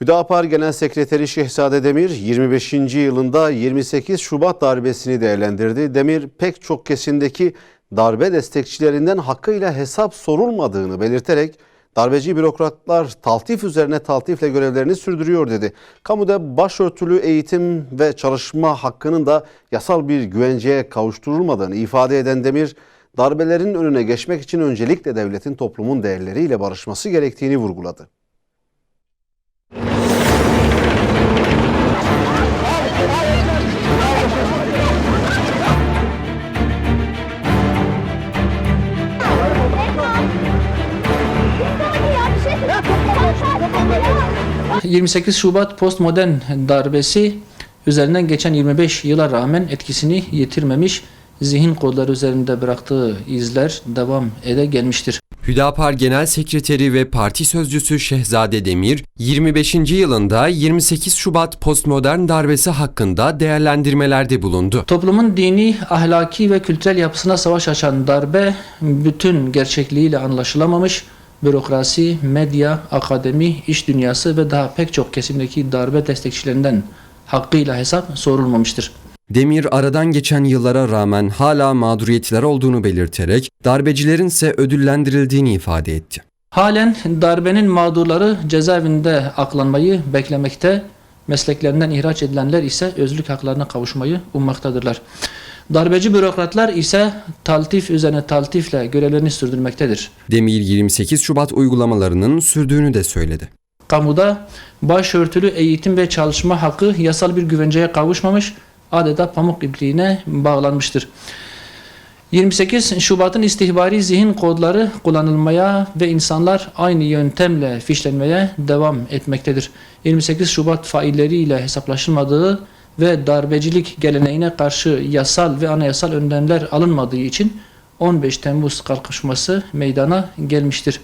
Hüdapar Genel Sekreteri Şehzade Demir 25. yılında 28 Şubat darbesini değerlendirdi. Demir pek çok kesimdeki darbe destekçilerinden hakkıyla hesap sorulmadığını belirterek darbeci bürokratlar taltif üzerine taltifle görevlerini sürdürüyor dedi. Kamuda başörtülü eğitim ve çalışma hakkının da yasal bir güvenceye kavuşturulmadığını ifade eden Demir, darbelerin önüne geçmek için öncelikle devletin toplumun değerleriyle barışması gerektiğini vurguladı. 28 Şubat postmodern darbesi üzerinden geçen 25 yıla rağmen etkisini yitirmemiş, zihin kodları üzerinde bıraktığı izler devam ede gelmiştir. Hüdapar Genel Sekreteri ve Parti Sözcüsü Şehzade Demir, 25. yılında 28 Şubat postmodern darbesi hakkında değerlendirmelerde bulundu. Toplumun dini, ahlaki ve kültürel yapısına savaş açan darbe bütün gerçekliğiyle anlaşılamamış, bürokrasi, medya, akademi, iş dünyası ve daha pek çok kesimdeki darbe destekçilerinden hakkıyla hesap sorulmamıştır. Demir aradan geçen yıllara rağmen hala mağduriyetler olduğunu belirterek darbecilerin ise ödüllendirildiğini ifade etti. Halen darbenin mağdurları cezaevinde aklanmayı beklemekte, mesleklerinden ihraç edilenler ise özlük haklarına kavuşmayı ummaktadırlar. Darbeci bürokratlar ise taltif üzerine taltifle görevlerini sürdürmektedir. Demir 28 Şubat uygulamalarının sürdüğünü de söyledi. Kamuda başörtülü eğitim ve çalışma hakkı yasal bir güvenceye kavuşmamış, adeta pamuk ipliğine bağlanmıştır. 28 Şubat'ın istihbari zihin kodları kullanılmaya ve insanlar aynı yöntemle fişlenmeye devam etmektedir. 28 Şubat failleriyle hesaplaşılmadığı ve darbecilik geleneğine karşı yasal ve anayasal önlemler alınmadığı için 15 Temmuz kalkışması meydana gelmiştir.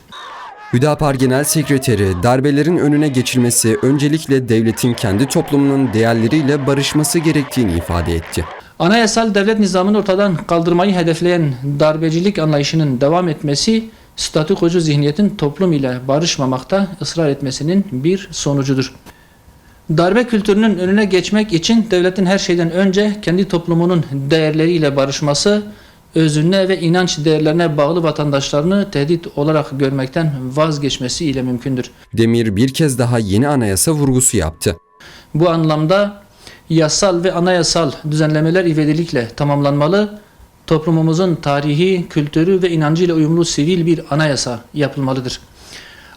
Hüdapar Genel Sekreteri darbelerin önüne geçilmesi öncelikle devletin kendi toplumunun değerleriyle barışması gerektiğini ifade etti. Anayasal devlet nizamını ortadan kaldırmayı hedefleyen darbecilik anlayışının devam etmesi, statükocu zihniyetin toplum ile barışmamakta ısrar etmesinin bir sonucudur. Darbe kültürünün önüne geçmek için devletin her şeyden önce kendi toplumunun değerleriyle barışması, özüne ve inanç değerlerine bağlı vatandaşlarını tehdit olarak görmekten vazgeçmesi ile mümkündür. Demir bir kez daha yeni anayasa vurgusu yaptı. Bu anlamda yasal ve anayasal düzenlemeler ivedilikle tamamlanmalı, toplumumuzun tarihi, kültürü ve inancıyla uyumlu sivil bir anayasa yapılmalıdır.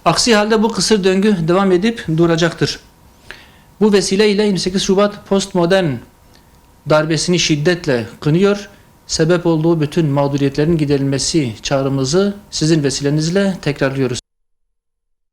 Aksi halde bu kısır döngü devam edip duracaktır. Bu vesileyle 28 Şubat postmodern darbesini şiddetle kınıyor, sebep olduğu bütün mağduriyetlerin giderilmesi çağrımızı sizin vesilenizle tekrarlıyoruz.